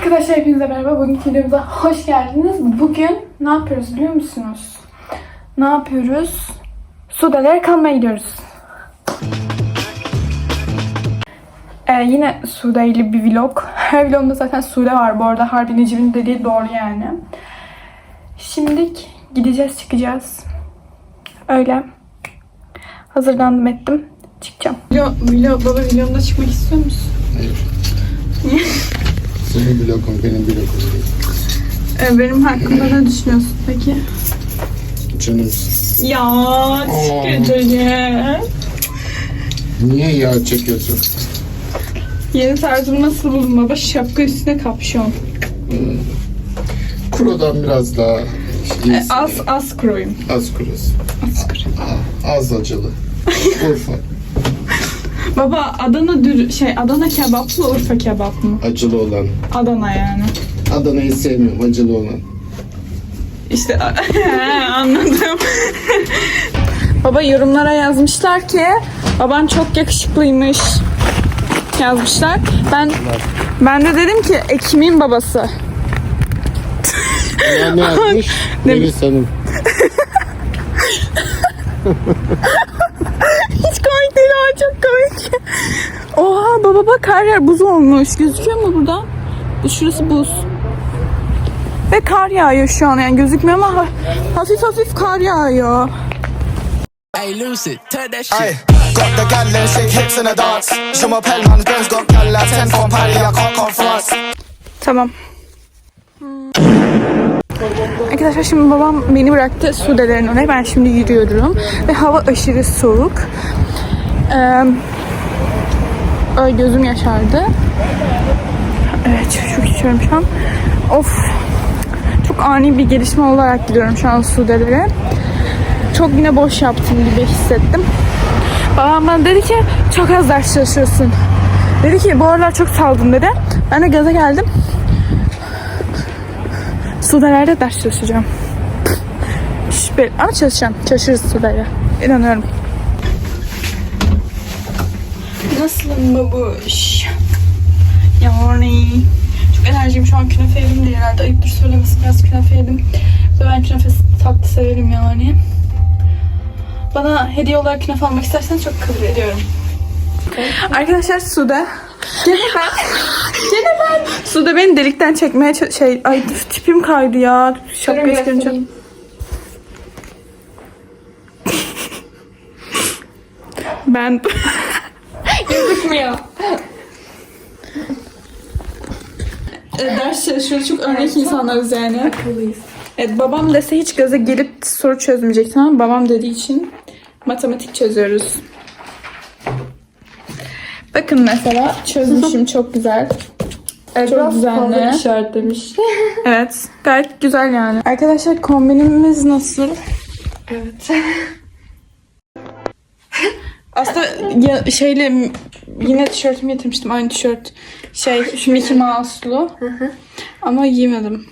Arkadaşlar hepinize merhaba. Bugünkü videomuza hoş geldiniz. Bugün ne yapıyoruz biliyor musunuz? Ne yapıyoruz? Sude'lere kalmaya gidiyoruz. Ee, yine Sude ile bir vlog. Her vlogumda zaten Sude var bu arada. Harbi Necip'in dediği doğru yani. Şimdilik gideceğiz çıkacağız. Öyle. Hazırlandım ettim. Çıkacağım. Vlog, vlog, baba vlogumda çıkmak istiyor musun? Hayır. Senin blokun benim blokum değil. Ee, benim hakkımda ne düşünüyorsun peki? Canımsın. Ya ederim. Niye yağ çekiyorsun? Yeni tarzımı nasıl buldun baba? Şapka üstüne kapşon. Kurodan biraz daha iyisin. az az kroyum. Az kurusu. Az kro. Az acılı. Urfa. Baba Adana dür şey Adana kebap mı Urfa kebap mı? Acılı olan. Adana yani. Adana'yı sevmiyorum. Acılı olan. İşte anladım. Baba yorumlara yazmışlar ki baban çok yakışıklıymış yazmışlar. Ben ben de dedim ki Ekim'in babası. Ya ne yapmış? Melis Hanım. Hiç komik değil ama çok komik. Baba bak her yer buz olmuş. Gözüküyor mu burada? Şurası buz. Ve kar yağıyor şu an yani gözükmüyor ama ha- hafif hafif kar yağıyor. Hey, Lucid, turn that shit. Aye, got the gal and shake hips in the dance. Je m'appelle man, Benz got gal like 10 from Paris, I can't come France. Tamam. Arkadaşlar şimdi babam beni bıraktı Sude'lerin oraya. Ben şimdi yürüyorum. Ve hava aşırı soğuk. Ee, ay gözüm yaşardı. Evet çok içiyorum şu an. Of. Çok ani bir gelişme olarak gidiyorum şu an Sude'lere. Çok yine boş yaptım gibi hissettim. Babam bana dedi ki çok az ders çalışıyorsun. Dedi ki bu aralar çok saldın dedi. Ben de gaza geldim. Sudeler'de ders çalışacağım. Ama çalışacağım. Çalışırız Sude'yle. İnanıyorum. Nasılsın babuş? Yani çok enerjiyim şu an künefe yedim de herhalde ayıptır söylemesi biraz künefe yedim. Ve ben künefe tatlı severim yani. Bana hediye olarak künefe almak isterseniz çok kabul ediyorum. Arkadaşlar Sude. Gene ben. Gene ben. Sude beni delikten çekmeye şey ay tipim kaydı ya. Şapka çıkarınca. ben Gözükmüyor. E, ders çalışıyoruz. Çok örnek insanlarız yani. Akıllıyız. Evet babam dese hiç gaza gelip soru çözmeyecek tamam mı? Babam dediği için matematik çözüyoruz. Bakın mesela çözmüşüm çok güzel. çok düzenli. işaretlemiş. Evet gayet güzel yani. Arkadaşlar kombinimiz nasıl? evet. Aslında ya, şeyle yine tişörtümü getirmiştim aynı tişört. Şey Mickey Mouse'lu. Ama giymedim.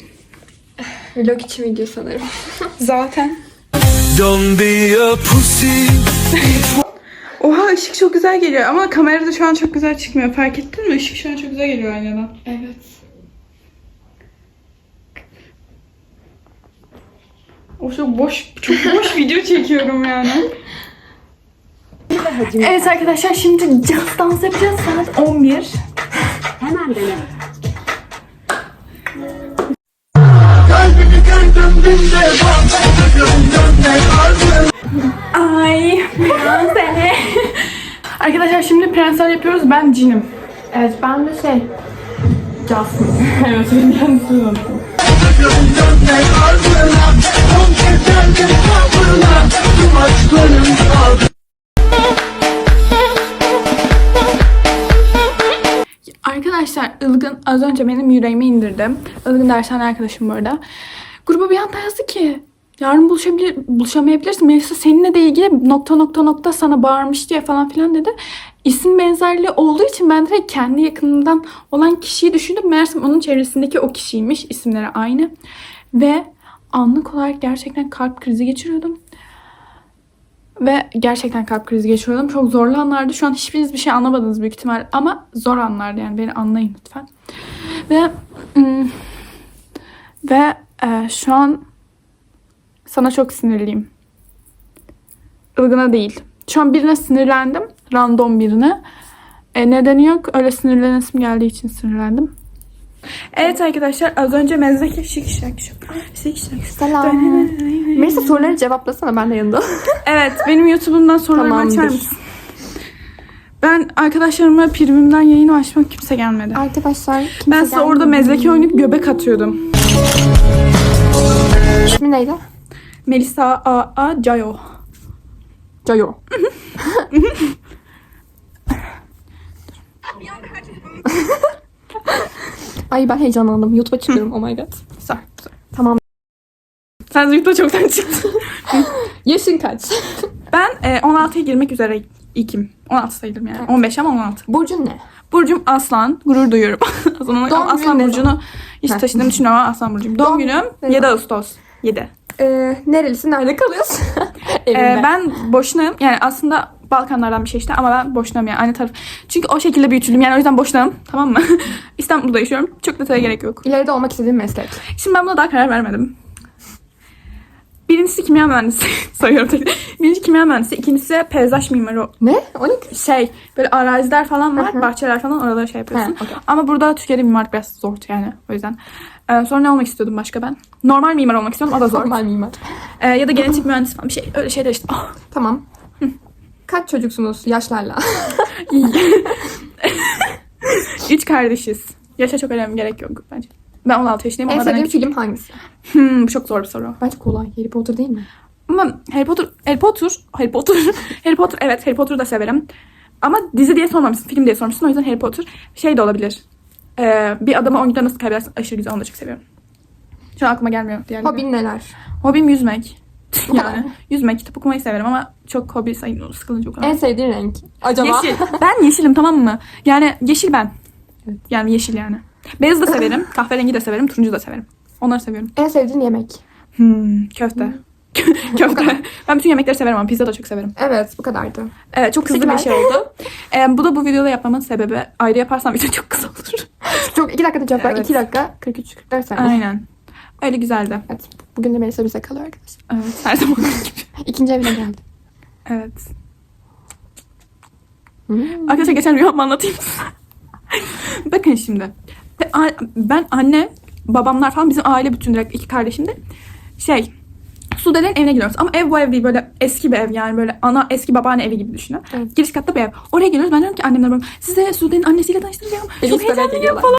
Vlog için video sanırım. Zaten. Don't be a pussy. Oha ışık çok güzel geliyor ama kamerada şu an çok güzel çıkmıyor. Fark ettin mi? Işık şu an çok güzel geliyor aynadan. Evet. O çok boş, çok boş video çekiyorum yani. evet arkadaşlar şimdi jazz dans yapacağız saat 11. Ay Beyoncé. Arkadaşlar şimdi prensler yapıyoruz. Ben cinim. Evet ben de şey. Jasmine. evet benim kendisini Arkadaşlar Ilgın az önce benim yüreğime indirdi. Ilgın dershane arkadaşım bu arada. Gruba bir anda yazdı ki yarın buluşabilir, buluşamayabilirsin. Melisa seninle de ilgili nokta nokta nokta sana bağırmış diye falan filan dedi. İsim benzerliği olduğu için ben direkt kendi yakınından olan kişiyi düşündüm. Meğersem onun çevresindeki o kişiymiş. İsimleri aynı. Ve anlık olarak gerçekten kalp krizi geçiriyordum. Ve gerçekten kalp krizi geçiriyordum. Çok zorlu anlardı. Şu an hiçbiriniz bir şey anlamadınız büyük ihtimal. Ama zor anlardı yani. Beni anlayın lütfen. Ve. Ve e, şu an sana çok sinirliyim. Ilgına değil. Şu an birine sinirlendim. Random birine. E, nedeni yok. Öyle sinirlenesim geldiği için sinirlendim. Evet arkadaşlar az önce mezdeki şık şık şık şık şık. Selam. Melisa soruları cevaplasana ben de yanında. Evet benim YouTube'umdan sorularımı Tamamdır. açar mısın? Ben arkadaşlarıma primimden yayın açmak kimse gelmedi. Arkadaşlar kimse Ben size orada gelmedi. mezleke oynayıp göbek atıyordum. İsmi neydi? Melisa A A Cayo. Cayo. Ay ben heyecanlandım. YouTube'a çıkıyorum. oh my god. Güzel, güzel. Tamam. Sen YouTube'a çoktan çıktın. Yaşın kaç? ben e, 16'ya girmek üzere ikim. 16 sayılırım yani. 15 ama 16. Burcun ne? Burcum Aslan. Gurur duyuyorum. Aslan, Doğum Aslan Burcu'nu hiç taşıdığımı düşünüyorum ama Aslan Burcu'yum. Doğum, Doğum günüm ne 7 zaman? Ağustos. 7. Ee, nerelisin? Nerede kalıyorsun? Ee, ben boşnağım. Yani aslında Balkanlardan bir şey işte ama ben boşnağım yani aynı taraf. Çünkü o şekilde büyütüldüm yani o yüzden boşnağım tamam mı? İstanbul'da yaşıyorum. Çok detaya gerek yok. İleride olmak istediğin meslek. Şimdi ben buna daha karar vermedim. Birincisi kimya mühendisi. Sayıyorum tek. Birinci kimya mühendisi. ikincisi peyzaj mimarı. Ne? O ne? Şey böyle araziler falan var. Hı hı. bahçeler falan oralara şey yapıyorsun. He, okey. Ama burada Türkiye'de mimarlık biraz zor yani o yüzden. Ee, sonra ne olmak istiyordum başka ben? Normal mimar olmak istiyordum. O da zor. Normal mimar. Ee, ya da genetik mühendis falan bir şey. Öyle şeyler işte. Tamam. Kaç çocuksunuz yaşlarla? Üç kardeşiz. Yaşa çok önemli gerek yok bence. Ben 16 yaşındayım en ama sevdiğin film hangisi? hmm, bu çok zor bir soru. Bence kolay. Harry Potter değil mi? Ama Harry Potter, Harry Potter, Harry Potter, Harry Potter evet Harry Potter'ı da severim. Ama dizi diye sormamışsın, film diye sormuşsun. O yüzden Harry Potter şey de olabilir. Ee, bir adamı 10 günde nasıl kaybedersin aşırı güzel onu da çok seviyorum. Şu an aklıma gelmiyor diğerleri. Hobin neler? Hobim yüzmek. Yani yüzmek, kitap okumayı severim ama çok hobi sayın sıkılıcı o kadar. En sevdiğin renk? Acaba? Yeşil. Ben yeşilim tamam mı? Yani yeşil ben. Yani yeşil yani. Beyaz da severim. Kahverengi de severim. Turuncu da severim. Onları seviyorum. En sevdiğin yemek? Hmm, köfte. köfte. Ben bütün yemekleri severim ama pizza da çok severim. Evet bu kadardı. Evet çok hızlı bir şey oldu. Ee, bu da bu videoda yapmamın sebebi. Ayrı yaparsam video çok kısa olur. Çok iki dakikada cevap. Evet. İki dakika 43-44 saniye. Aynen. Öyle güzeldi. Evet. Bugün de Melisa bize kalıyor arkadaşlar. Evet her zaman gibi. İkinci evine geldi. Evet. Hmm. Arkadaşlar geçen rüyamı anlatayım size. Bakın şimdi. Ben anne, babamlar falan bizim aile bütün direkt iki kardeşim de şey Sude'lerin evine gidiyoruz. Ama ev bu ev değil böyle eski bir ev yani böyle ana eski babaanne evi gibi düşünün. Evet. Giriş katta bir ev. Oraya geliyoruz. Ben diyorum ki annemler babam size Sude'nin annesiyle tanıştıracağım. Çok heyecanlıyım falan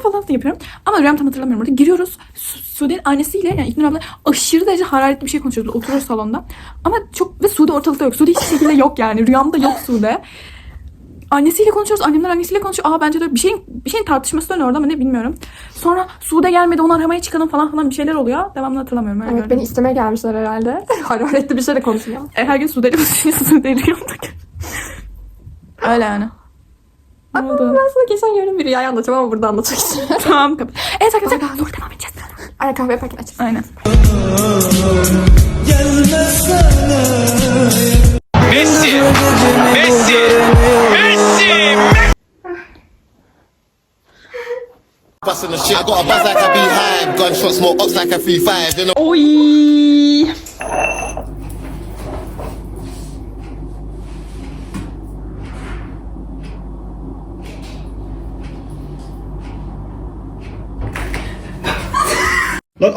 falan da yapıyorum. Ama rüyam tam hatırlamıyorum. Orada giriyoruz. Su- Sude'nin annesiyle yani İknur abla aşırı derece hararetli bir şey konuşuyoruz. Oturuyoruz salonda. Ama çok ve Sude ortalıkta yok. Sude hiçbir şekilde yok yani. Rüyamda yok Sude. Annesiyle konuşuyoruz. Annemler annesiyle konuşuyor. Aa bence de bir şeyin bir şeyin tartışması dönüyor orada ama ne bilmiyorum. Sonra Sude gelmedi onu aramaya çıkalım falan falan bir şeyler oluyor. Devamını hatırlamıyorum. Öyle Evet gördüm. beni istemeye gelmişler herhalde. Hararetli bir şeyle konuşuyor. E, Her gün Sude'yle konuşuyor. Sude rüyamda. Öyle yani. Oldu? Ben sana geçen yarın bir rüyayı anlatacağım ama burada anlatmak istiyorum. tamam. Evet arkadaşlar sonra devam edeceğiz. Aynen kahve yaparken aç. Aynen. Messi, Messi, Messi, Busting the shit. I got a buzz like a beehive. Gunshots, more ops like a 3-5. You know. Oy.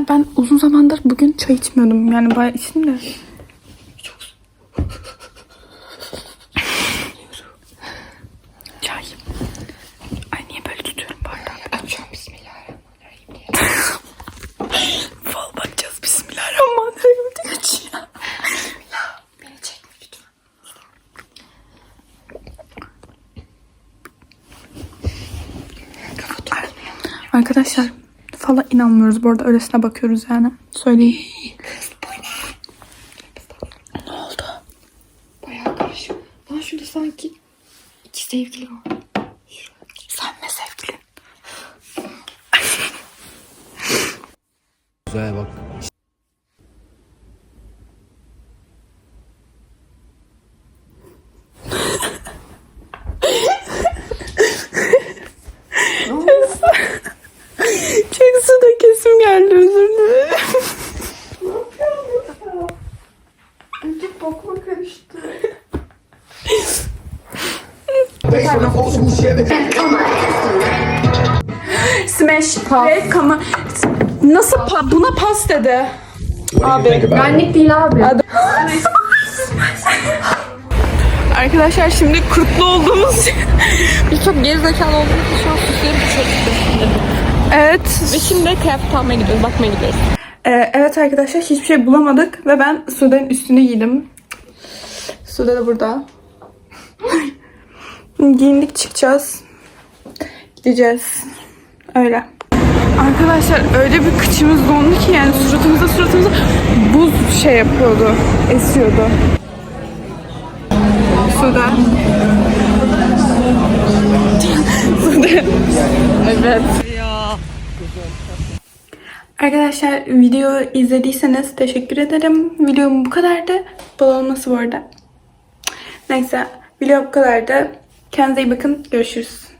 Ben uzun zamandır bugün çay içmiyordum. Yani bayağı içtim de. Çok... çay. Ay niye böyle tutuyorum bardağı? Açıyorum bismillahirrahmanirrahim diye. Fal bakacağız bismillahirrahmanirrahim diye açıyor. Arkadaşlar falan inanmıyoruz bu arada öylesine bakıyoruz yani. Söyleyeyim. Ne oldu? Bayağı karışık. Lan şurada sanki iki sevgili var. Sen ve sevgilin. Güzel bak. Çok suda kesim geldi özür dilerim. Önce bokma karıştı. Smash. Red kama. Nasıl pa- buna pas dedi? Abi. Benlik değil abi. Arkadaşlar şimdi kurtlu olduğumuz Biz çok gerizekalı olduğumuz için şu an süsleri çok Evet. Ve şimdi kıyafet almaya gidiyoruz. Bakmaya gidiyoruz. Ee, evet arkadaşlar hiçbir şey bulamadık ve ben Sude'nin üstünü giydim. Sude de burada. Giyindik çıkacağız. Gideceğiz. Öyle. Arkadaşlar öyle bir kıçımız dondu ki yani suratımıza suratımıza buz şey yapıyordu. Esiyordu. Sude. Sude. evet. Arkadaşlar videoyu izlediyseniz teşekkür ederim. Videom bu kadardı. Bol olması bu arada. Neyse video bu kadardı. Kendinize iyi bakın. Görüşürüz.